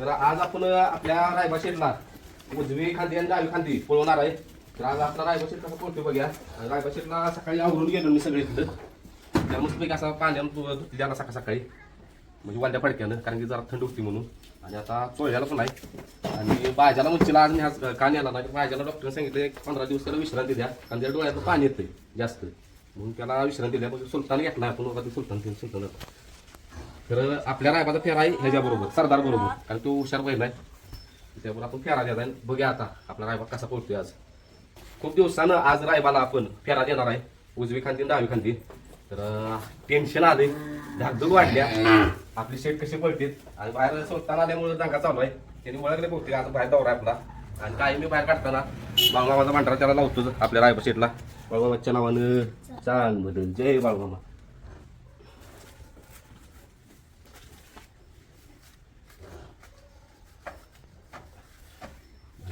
तर आज आपण आपल्या रायबा शेटला उजवी खांदी आणि डावी खांदी पळवणार आहे. तर आज आपला रायबा शेट कसा पळतो बघूया. रायबा शेटला सकाळी आवरून गेलो मी सगळे तिथं त्या मस्तपैकी असा पाण्यानं धुतली त्याला सकाळ सकाळी. म्हणजे वाल्या पडक्यानं कारण की जरा थंड होती म्हणून. आणि आता चोळ्याला पण आहे. आणि भाज्याला मुंचीला आज आज का नेला नाही. भाज्याला डॉक्टरने सांगितलं एक पंधरा दिवस त्याला विश्रांती द्या. कारण त्या डोळ्यात पाणी येतं जास्त. म्हणून त्याला विश्रांती द्या. म्हणजे सुलतान घेतला आपण सुलतान सुलतान. तर आपल्या रायबाचा फेरा आहे ह्याच्याबरोबर सरदार बरोबर कारण तो हुशार पहिला आहे. त्यामुळे आपण फेरा द्यायचा आहे. बघूया आता आपला रायबा कसा पोहोचतोय आज. खूप दिवसानं आज रायबाला आपण फेरा देणार आहे. उजवी खांदी दहावी डावी खांदी. तर टेन्शन आले धाकधूक वाढल्या. आपली शेट कशी पडते आणि बाहेर सोडताना आल्यामुळे दंगा चालू आहे. त्यांनी ओळखले पोहोचते आता बाहेर दौरा आहे आपला. आणि काही मी बाहेर काढताना बाळमामाचा भांडारा त्याला लावतो आपल्या रायबा शेटला. बाळमामाच्या नावानं चांगलं जय बाळमामा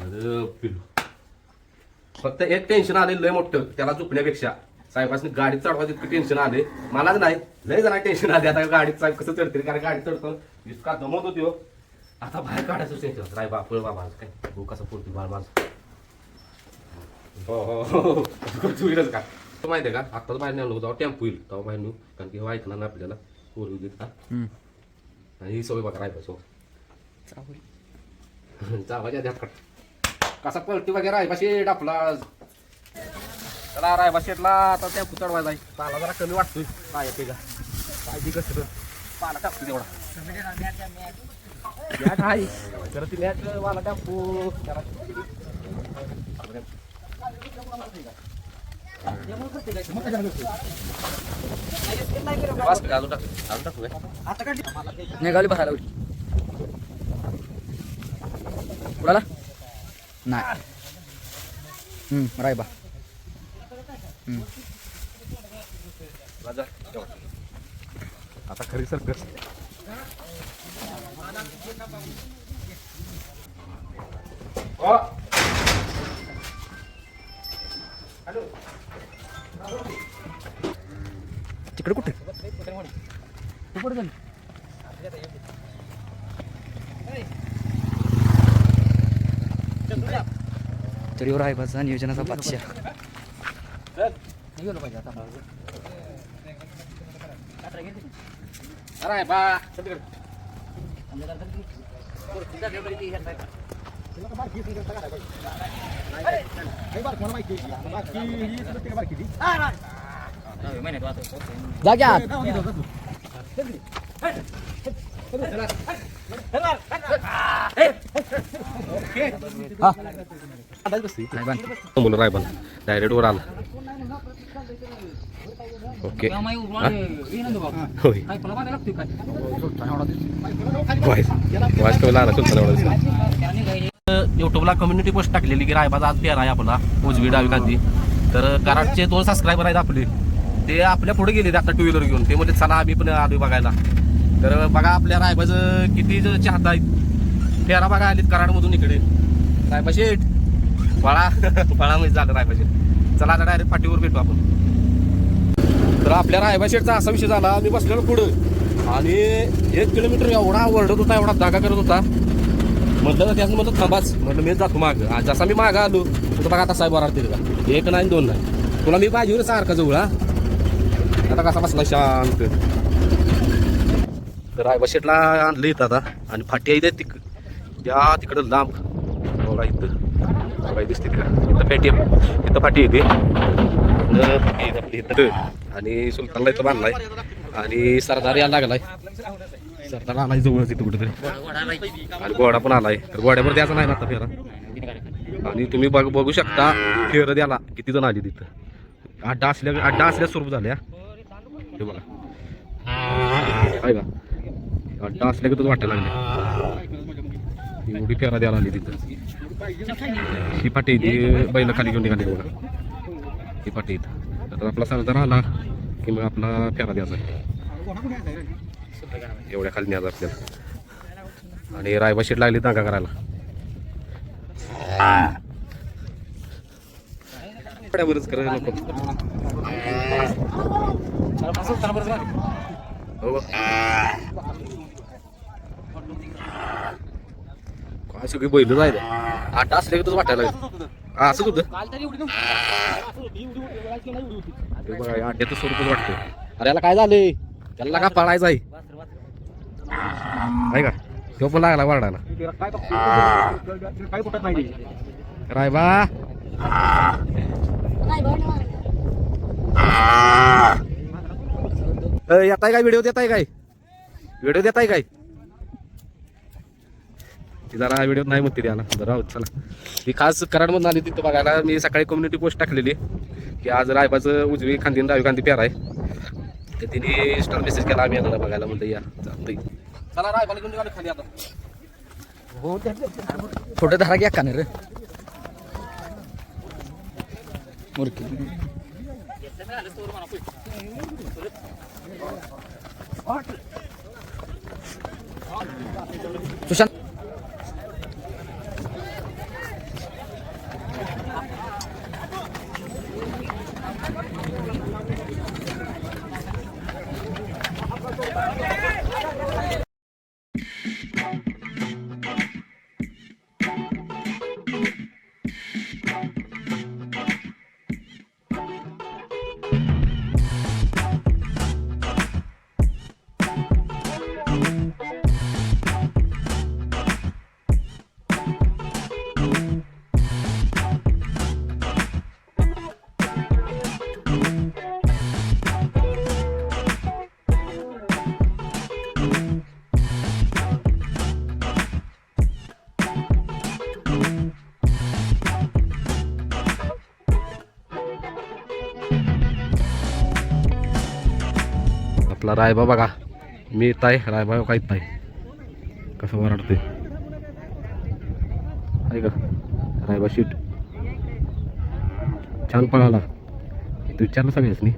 अरे पिलू फक्त एक टेन्शन आले लय मोठं. त्याला झोपण्यापेक्षा. साहेबांनी गाडीत चढवा तितकं टेन्शन आले मलाच नाही. लय जरा टेन्शन आले आता गाडीत साहेब कसं चढतील? कारण गाडीत चढतो. इतका दमवत होती हो. आता बाहेर काढायचं टेन्शन राय बा पळ बाबा काय? भाऊ कसं पळतो बाळ माझं. हो हो हो तू होईलच का? तो माहिती आहे का? आत्ताच बाहेर नेलो होतो. टेम्पो येईल. तेव्हा बाहेर नेऊ. कारण की ऐकणार ना आपल्याला. पोरगी देत का? आणि ही सवय बघा रायबा सो चावाच्या ध्यात कसा पळती वगैरे आहे शेट आपला चला रायबा शेटला आता त्या चढवायचा आहे पाला जरा कमी वाटतोय. काय ते का? पाहिजे कसं पाला टाकतो तेवढा. आहे. तर ती मॅट वाला टाकू. काय? निघाली बसायला कुणाला? नाही. रायबा. आता खरी सर्कस ओ हॅलो. तिकडे कुठे? तू कुठे झाली तरी रायबाचा नियोजनाचा बादशाह अरे बा बोल रायबन डायरेक्ट वर आला ओके होय वाईस तुमचा युट्यूबला कम्युनिटी पोस्ट टाकलेली की रायबाचा आज पेरा आहे आपला उजवी डावी गांधी तर कराडचे दोन सबस्क्रायबर आहेत आपले. ते आपल्या पुढे गेले आता टू व्हीलर घेऊन. ते म्हणजे चला आम्ही पण आलो बघायला. तर बघा आपल्या रायबाचं किती ज- चाहता आहेत. पेरा बघा आलीत कराडमधून इकडे. रायबा शेठ फळा फळा म्हणजे झालं रायबा शेठ चला आता डायरेक्ट पाठीवर भेटू आपण. तर आपल्या रायबा शेठचा असा विषय झाला मी बसलेलो पुढं. आणि एक किलोमीटर एवढा ओरडत होता एवढा दागा करत होता. म्हटलं त्याचं म्हणतो थांबाच. म्हटलं मी जातो माग. जसा मी मागं आलो तर बघा आता साहेब वरारतील का एक नाही दोन नाही. तुला मी पाहिजे सारखा जवळ हा. आता कसा बसला शांत. तर रायबा शेठला आणलं इथं आता. आणि फाटी आहे तिक त्या तिकडं लांब. बघा इथं. बघा दिसते तिकडं. इथं पेटी इथं फाटी येते आपली इथं. आणि सुलतानला इथं बांधलाय. आणि सरदार यायला लागलाय. सरदार आलाय जवळच इथं कुठेतरी. आणि गोडा पण आलाय. तर गोड्यावर द्यायचा नाही ना आता फेरा. आणि तुम्ही बघ बघू शकता फेर द्याला किती जण आली तिथं अड्डा असल्या अड्डा असल्या स्वरूप झाल्या. हे बघा. आहे का अड्डा असल्या की वाटायला लागले एवढी फेरा द्यायला आली तिथं. ही पाटी ती बैल खाली घेऊन निघाली बघा. ही पाटी इथं. तर आपला सरदार आला की मग आपला फेरा द्यायचा. एवढ्या खाली न्यायचा आपल्याला. आणि रायबा शीट लागली दांगा करायला. बरंच करायला नको हो. सगळी बैल जायला. आठ असले की तुझं वाटायला लागलं. हा असंच होतं बघा अड्ड्याचं स्वरूपच वाटतं अरे याला काय झालंय? त्याला का पळायचं आहे? आहे का? तो पण लागला वारडायला काय कुठं नाही राय बा. येत आहे काय? व्हिडिओ देत आहे काय? व्हिडिओ देत आहे काय? ती जरा व्हिडिओ नाही म्हणते त्याला जरा राहू चला. ती खास कराडमधून आली तिथं बघायला. मी सकाळी कम्युनिटी पोस्ट टाकलेली. की आज रायबाचं उजवी खांदी आणि डावी खांदी प्यार आहे. तर तिने स्टार मेसेज केला आम्ही येणार बघायला. म्हणलं या चालतंय. चला रायबाला घेऊन निघालो खाली आता. हो, धरा घ्या का रे. मुरकी सुशांत. आपला रायबा बघा. मी ताय रायबा काय ताय कसं वराडते आहे का? रायबा शीट छान पळाला. तू विचारलं सगळेच नाही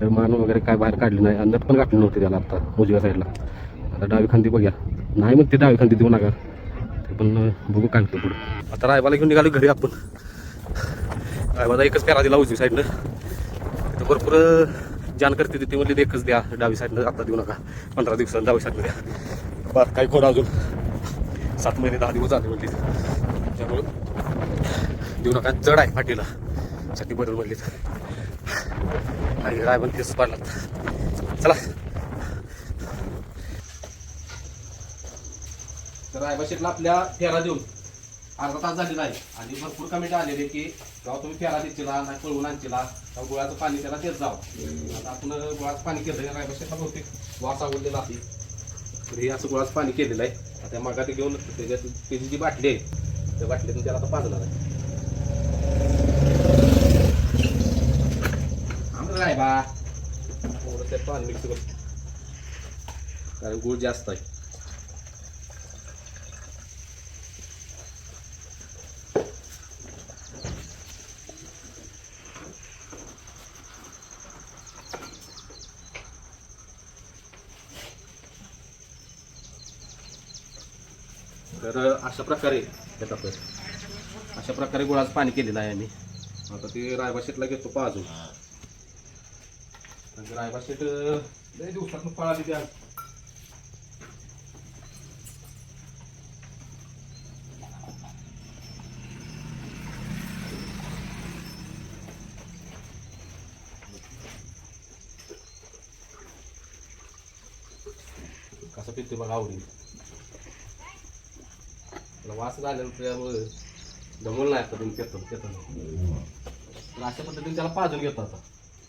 तर मान वगैरे काय बाहेर काढली नाही. अंदर पण घातली नव्हती त्याला आता उजव्या साईडला आता डावी खांदी बघ्या. नाही मग ते डावी खांदी देऊ नका. ते पण बघू काय होतं पुढं. आता रायबाला घेऊन निघालो घरी आपण. रायबाला एकच पेरा दिला उजवी साईडनं भरपूर जाण करते तिथे म्हणले एकच द्या डावी साईडनं आता देऊ नका. पंधरा दिवसांनी डावी साईडनं द्या. बरं काही खोडा अजून? सात महिने दहा दिवस झाले म्हणले त्यामुळं देऊ नका जड आहे फाटीला. साठी बदल म्हणले आणि राय पण तेच पाडला चला. तर रायबाशीतला आपल्या फेरा देऊन अर्धा तास झालेला आहे आणि भरपूर कमेंट आलेले की तेव्हा तुम्ही फेरा देशीला नाही पळवून आणतीला तेव्हा गुळाचं पाणी त्याला तेच जावं आता आपण गुळाचं पाणी केलं रायबाशीतला बहुतेक वास आवडलेला आहे तर हे असं गुळाचं पाणी केलेलं आहे. आता मागा ते घेऊन त्याच्यात त्याची जी बाटली आहे त्या बाटलीतून त्याला आता पाजणार आहे आमचं काय बा थोडं त्यात पाणी मिक्स करतो कारण गुळ जास्त आहे. तर अशा प्रकारे येतात अशा प्रकारे गुळाचं पाणी केलेलं आहे आम्ही आता ते रायबा शेटला घेतो म्हणजे रायबा शेट लय दिवसात पळाली त्या कसं पिते बघा आवडी त्याला वास त्यामुळे जमवलं नाही आता तुम्ही पेतो पेतो अशा पद्धतीने त्याला पाजून घेतो आता.